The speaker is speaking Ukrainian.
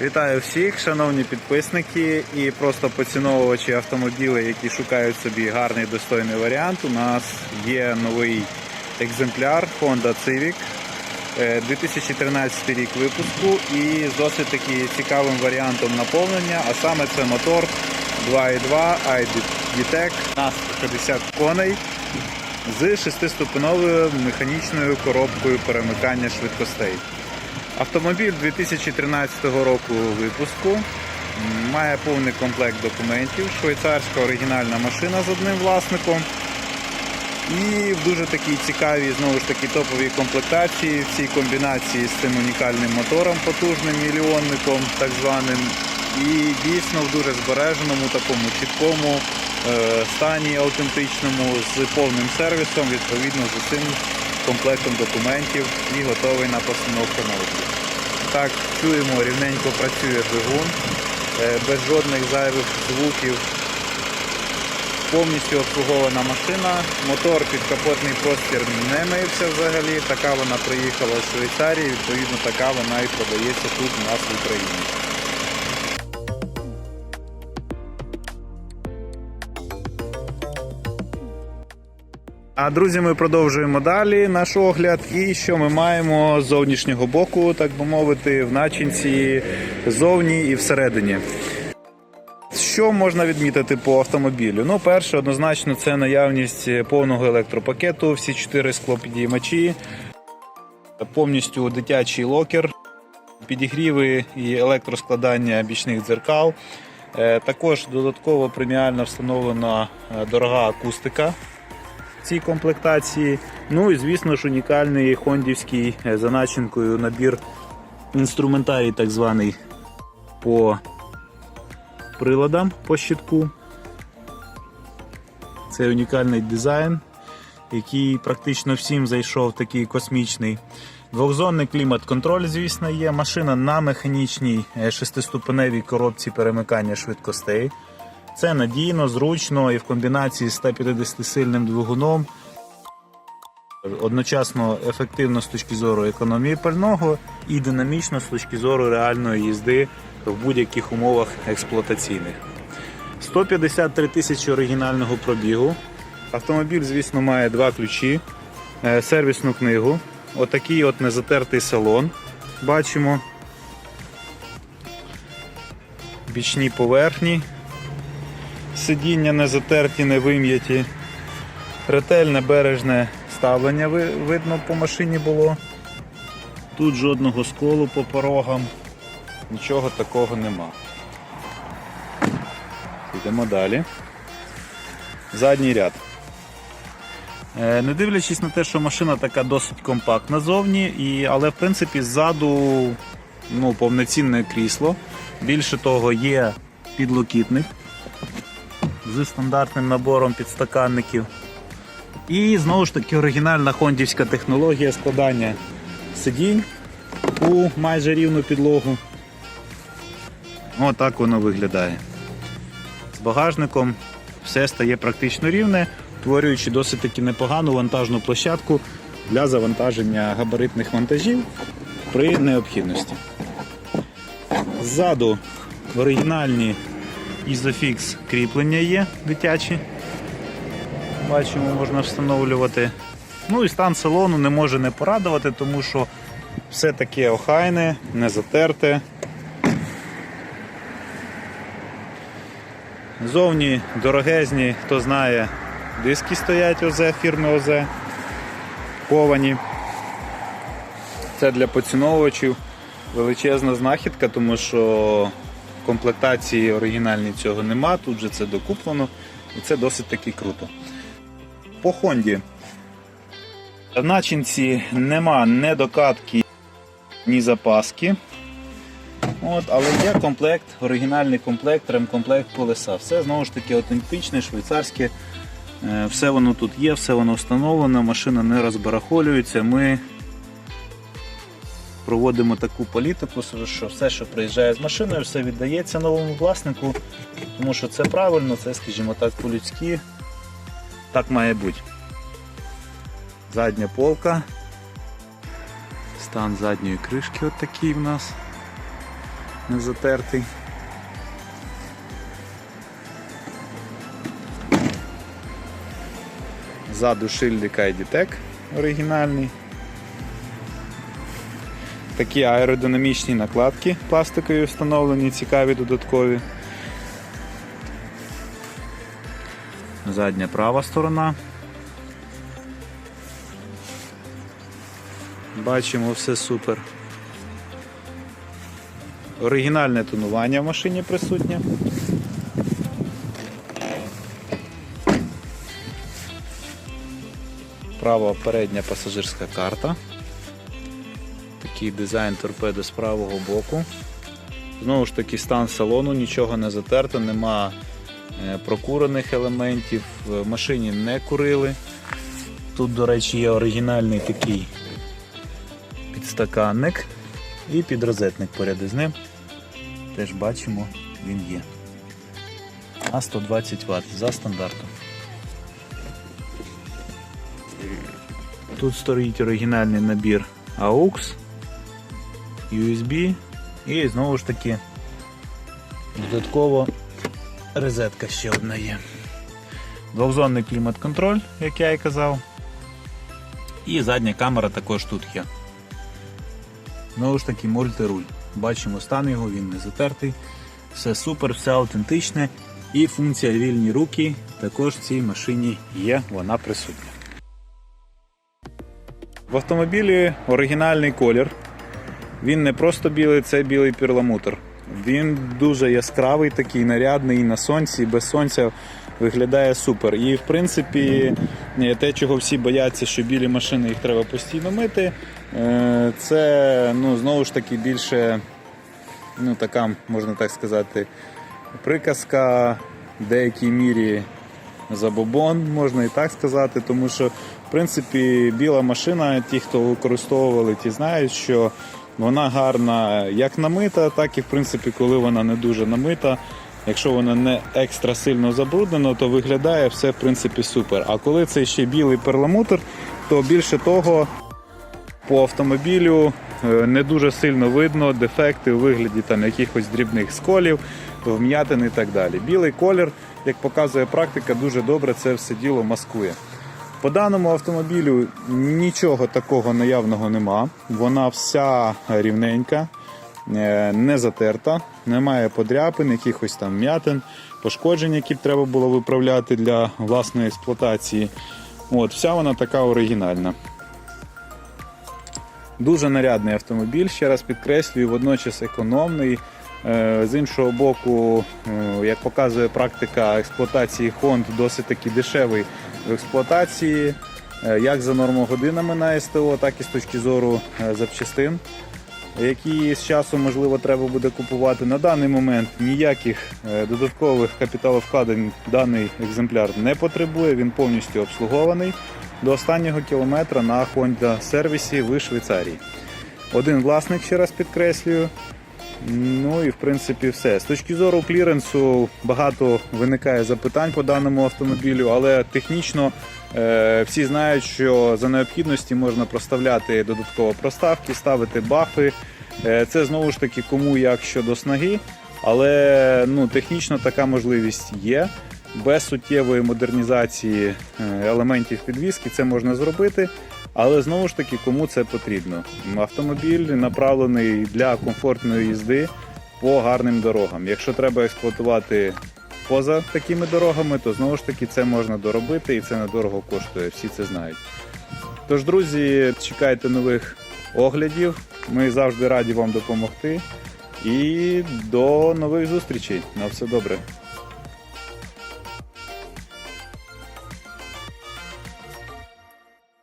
Вітаю всіх, шановні підписники і просто поціновувачі автомобілів, які шукають собі гарний достойний варіант. У нас є новий екземпляр Honda Civic. е, 2013 рік випуску і з досить таки цікавим варіантом наповнення, а саме це мотор 2.2 iDTEC на 150 коней з 6-ступеневою механічною коробкою перемикання швидкостей. Автомобіль 2013 року випуску. Має повний комплект документів. Швейцарська оригінальна машина з одним власником. І в дуже такій цікавій, знову ж таки, топовій комплектації в цій комбінації з цим унікальним мотором, потужним мільйонником, так званим. І дійсно в дуже збереженому, такому чіткому е, стані аутентичному, з повним сервісом, відповідно з усім комплектом документів і готовий на постановку на. Так, чуємо, рівненько працює двигун, е, без жодних зайвих звуків. Повністю обслугована машина, мотор підкапотний простір не миється взагалі. Така вона приїхала з Швейцарії, відповідно така вона і продається тут у нас в Україні. А друзі, ми продовжуємо далі наш огляд. І що ми маємо з зовнішнього боку, так би мовити, в начинці зовні і всередині. Що можна відмітити по автомобілю? Ну, перше, однозначно, це наявність повного електропакету, всі чотири склопідіймачі, повністю дитячий локер, підігріви і електроскладання бічних дзеркал. Е, Також додатково преміально встановлена е, дорога акустика цій комплектації. Ну і звісно ж унікальний хондівський е, за начинкою набір інструментарій, так званий по приладам по щитку. Це унікальний дизайн, який практично всім зайшов такий космічний. Двохзонний клімат-контроль, звісно, є. Машина на механічній е, шестиступеневій коробці перемикання швидкостей. Це надійно, зручно і в комбінації з 150-сильним двигуном. Одночасно ефективно з точки зору економії пального і динамічно з точки зору реальної їзди в будь-яких умовах експлуатаційних. 153 тисячі оригінального пробігу. Автомобіль, звісно, має два ключі, е, сервісну книгу. Отакий от незатертий салон. Бачимо. Бічні поверхні. Сидіння не затерті, не вим'яті. Ретельне бережне ставлення видно по машині було. Тут жодного сколу по порогам, нічого такого нема. Йдемо далі. Задній ряд. Е, Не дивлячись на те, що машина така досить компактна зовні, і, але в принципі ззаду ну, повноцінне крісло. Більше того, є підлокітник з стандартним набором підстаканників. І знову ж таки оригінальна хондівська технологія складання сидінь у майже рівну підлогу. Отак воно виглядає. З багажником все стає практично рівне, створюючи досить таки непогану вантажну площадку для завантаження габаритних вантажів при необхідності. Ззаду оригінальні Isofix кріплення є дитячі. Бачимо, можна встановлювати. Ну і стан салону не може не порадувати, тому що все таке охайне, не затерте. Зовні дорогезні, хто знає, диски стоять ОЗ, фірми ОЗ, ковані. Це для поціновувачів величезна знахідка, тому що комплектації оригінальній цього нема, тут же це докуплено і це досить таки круто. По Хонді в начинці нема ні докатки, ні запаски. От, але є комплект, оригінальний комплект, ремкомплект колеса. Все знову ж таки аутентичне, швейцарське. Е, Все воно тут є, все воно встановлено, машина не розбарахолюється. Ми проводимо таку політику, що все, що приїжджає з машиною, все віддається новому власнику, тому що це правильно, це, скажімо так, по-людськи. Так має бути. Задня полка. Стан задньої кришки от такий в нас. не затертий. Ззаду шильдик ID-Tech оригінальний. Такі аеродинамічні накладки пластикові встановлені, цікаві додаткові. Задня права сторона. Бачимо, все супер. Оригінальне тонування в машині присутнє. Права передня пасажирська карта. Такий дизайн торпеди з правого боку. Знову ж таки, стан салону, нічого не затерто, нема е, прокурених елементів, в машині не курили. Тут, до речі, є оригінальний такий підстаканник і підрозетник поряд із ним. Теж бачимо, він є. А 120 Вт за стандартом. Тут стоїть оригінальний набір AUX, USB і знову ж таки додатково розетка ще одна є. Двохзонний клімат-контроль, як я і казав. І задня камера також тут є. Знову ж таки, мультируль. Бачимо стан його, він не затертий. Все супер, все аутентичне. І функція вільні руки також в цій машині є, вона присутня. В автомобілі оригінальний колір. Він не просто білий, це білий перламутр. Він дуже яскравий, такий нарядний і на сонці, і без сонця виглядає супер. І в принципі, е, те, чого всі бояться, що білі машини їх треба постійно мити, е, це ну, знову ж таки більше, ну така, можна так сказати, приказка в деякій мірі забобон, можна і так сказати, тому що в принципі біла машина, ті, хто використовували, ті знають, що вона гарна як намита, так і в принципі, коли вона не дуже намита. Якщо вона не екстра сильно забруднена, то виглядає все в принципі супер. А коли це ще білий перламутр, то більше того по автомобілю е, не дуже сильно видно дефекти у вигляді там якихось дрібних сколів, вм'ятин і так далі. Білий колір, як показує практика, дуже добре це все діло маскує. По даному автомобілю нічого такого наявного нема. Вона вся рівненька, е, не затерта, немає подряпин, якихось там м'ятин, пошкоджень, які б треба було виправляти для власної експлуатації. От, Вся вона така оригінальна. Дуже нарядний автомобіль, ще раз підкреслюю, водночас економний. Е, З іншого боку, е, як показує практика експлуатації Hond, досить таки дешевий в експлуатації, е, як за нормогодинами на СТО, так і з точки зору е, запчастин, які з часом можливо треба буде купувати. На даний момент ніяких е, додаткових капіталовкладень даний екземпляр не потребує, він повністю обслугований до останнього кілометра на Honda сервісі в Швейцарії. Один власник, ще раз підкреслюю. Ну і в принципі все. З точки зору кліренсу багато виникає запитань по даному автомобілю, але технічно е, всі знають, що за необхідності можна проставляти додатково проставки, ставити бафи. Е, це знову ж таки кому як щодо снаги, але ну, технічно така можливість є. Без суттєвої модернізації е, елементів підвіски це можна зробити. Але знову ж таки, кому це потрібно? Автомобіль направлений для комфортної їзди по гарним дорогам. Якщо треба експлуатувати поза такими дорогами, то знову ж таки це можна доробити і це недорого коштує. Всі це знають. Тож, друзі, чекайте нових оглядів. Ми завжди раді вам допомогти. І до нових зустрічей. На все добре.